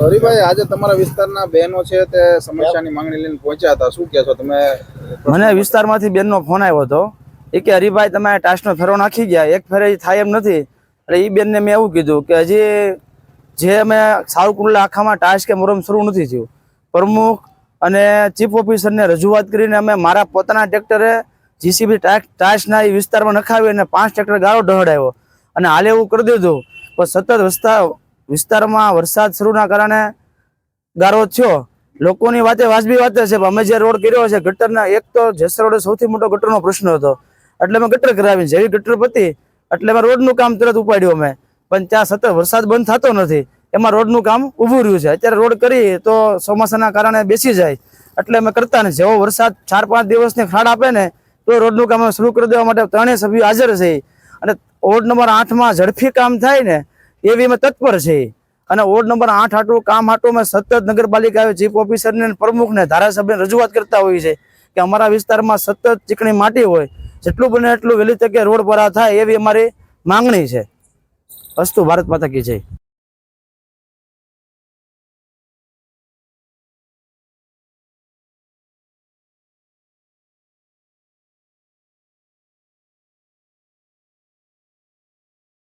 હરિભાઈ, આજે તમારા વિસ્તારના બહેનો છે તે સમસ્યાની માંગણી લઈને પહોંચ્યા હતા. શું કહેશો તમે? મને વિસ્તારમાંથી બેનનો ફોન આવ્યો હતો. એ કે, હરિભાઈ, તમે ટાસ્કનો ફેરો નાખી ગયા. એક ફેરે થાય એમ નથી. એટલે એ બેનને મેં એવું કીધું કે, હજી જે અમે સાવરકુંડલા આખામાં ટાસ્ક કે મોરમ શરૂ નથી થયું. પ્રમુખ અને ચીફ ઓફિસરને રજૂઆત કરીને અમે મારા પોતાના ટ્રેક્ટરે જીસીબી ટાસ્કના એ વિસ્તારમાં નખાવી અને પાંચ ટ્રેક્ટર ગાળો ઢહડાવ્યો અને હાલે એવું કરી દીધું. પણ સતત વિસ્તાર વિસ્તારમાં વરસાદ શરૂના કારણે ગારો થયો. લોકોની વાતે વાજબી વાતે છે અમે જે રોડ કર્યો છે, ગટરના, એક તો જેસર રોડ સૌથી મોટો ગટરનો પ્રશ્ન હતો. એટલે અમે ગટર કરાવી, જેવી ગટર પતી, એટલે અમે રોડનું કામ તરત ઉપાડ્યું અમે. પણ ત્યાં સતત વરસાદ બંધ થતો નથી. એમાં રોડનું કામ ઊભું રહ્યું છે. અત્યારે રોડ કરી તો ચોમાસાના કારણે બેસી જાય. એટલે અમે કરતા ને જેવો વરસાદ ચાર પાંચ દિવસની ખાડ આપે ને, તો રોડનું કામ શરૂ કરી દેવા માટે ત્રણેય સભ્યો હાજર છે. અને વોર્ડ નંબર આઠમાં ઝડપી કામ થાય ને એવી અમે તત્પર છે. અને વોર્ડ નંબર આઠ આટલું કામ હાટું અમે સતત નગરપાલિકા ચીફ ઓફિસરને પ્રમુખને ધારાસભ્યને રજૂઆત કરતા હોય છે કે અમારા વિસ્તારમાં સતત ચીકણી માટી હોય, જેટલું બને એટલું વહેલી તકે રોડ પર થાય એવી અમારી માંગણી છે. અસ્તુ, ભારત માતા કી જય.